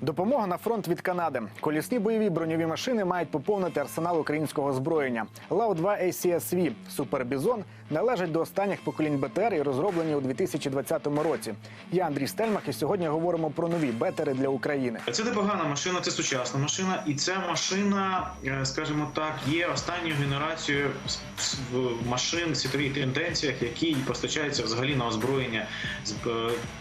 Допомога на фронт від Канади. Колісні бойові броньові машини мають поповнити арсенал українського озброєння. ЛАУ-2 ACSV Супербізон належать до останніх поколінь БТР і розроблені у 2020 році. Я Андрій Стельмах, і сьогодні говоримо про нові бетери для України. Це непогана машина, це сучасна машина, і ця машина, е, скажімо так, є останньою генерацією машин в світових тенденціях, які постачаються взагалі на озброєння з е,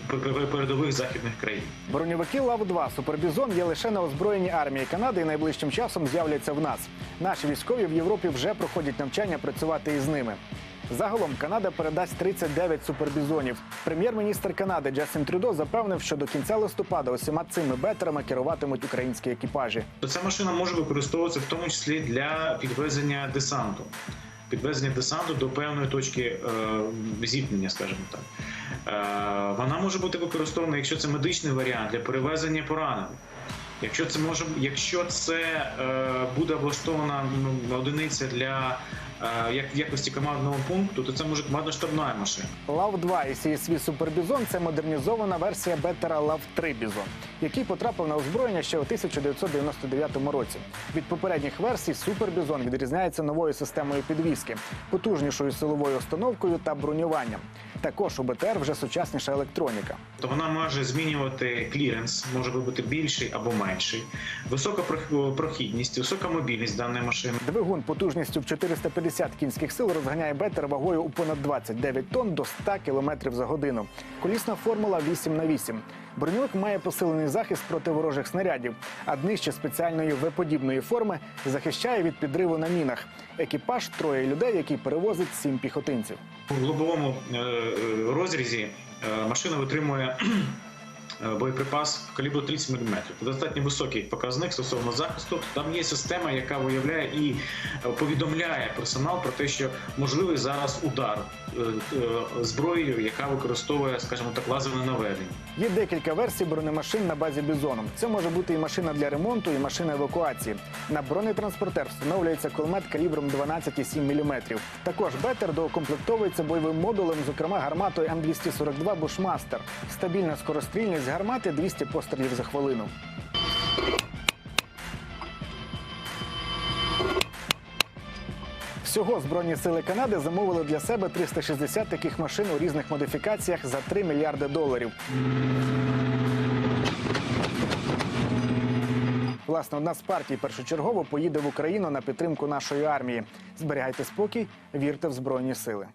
пе- пе- передових західних країн. Броньовики ЛАВ-2 Супербізон є лише на озброєнні армії Канади і найближчим часом з'являться в нас. Наші військові в Європі вже проходять навчання працювати із ними. Загалом Канада передасть 39 супербізонів. Прем'єр-міністр Канади Джастін Трюдо запевнив, що до кінця листопада усіма цими бетерами керуватимуть українські екіпажі. То ця машина може використовуватися в тому числі для підвезення десанту. Підвезення десанту до певної точки е, зіткнення, скажімо так. Е, вона може бути використована, якщо це медичний варіант, для перевезення поранених. Якщо це може, якщо це е, буде облаштована ну, одиниця для як в якості командного пункту, то це може командно-штабна машина. ЛАВ-2 і CSV Супербізон це модернізована версія бетера ЛАВ-3 Бізон, який потрапив на озброєння ще у 1999 році. Від попередніх версій Супербізон відрізняється новою системою підвіски, потужнішою силовою установкою та бронюванням. Також у БТР вже сучасніша електроніка. То вона може змінювати кліренс, може бути більший або менший, висока прох- прохідність, висока мобільність даної машини. Двигун потужністю в 450 кінських сил розганяє бетер вагою у понад 29 тонн до 100 км за годину. Колісна формула 8 на 8 Броньовик має посилений захист проти ворожих снарядів, а днище спеціальної В-подібної форми захищає від підриву на мінах. Екіпаж троє людей, які перевозить сім піхотинців. У лобовому е, е, розрізі е, машина витримує боєприпас калібру 30 мм. Це достатньо високий показник стосовно захисту. Там є система, яка виявляє і е, повідомляє персонал про те, що можливий зараз удар е, е, зброєю, яка використовує, скажімо так, лазерне наведення. Є декілька версій бронемашин на базі бізону. Це може бути і машина для ремонту, і машина евакуації. На бронетранспортер встановлюється кулемет калібром 12,7 мм. Також бетер доукомплектовується бойовим модулем, зокрема гарматою М242 Бушмастер. Стабільна скорострільність гармати 200 пострілів за хвилину. Всього Збройні сили Канади замовили для себе 360 таких машин у різних модифікаціях за 3 мільярди доларів. Власне, одна з партій першочергово поїде в Україну на підтримку нашої армії. Зберігайте спокій, вірте в збройні сили.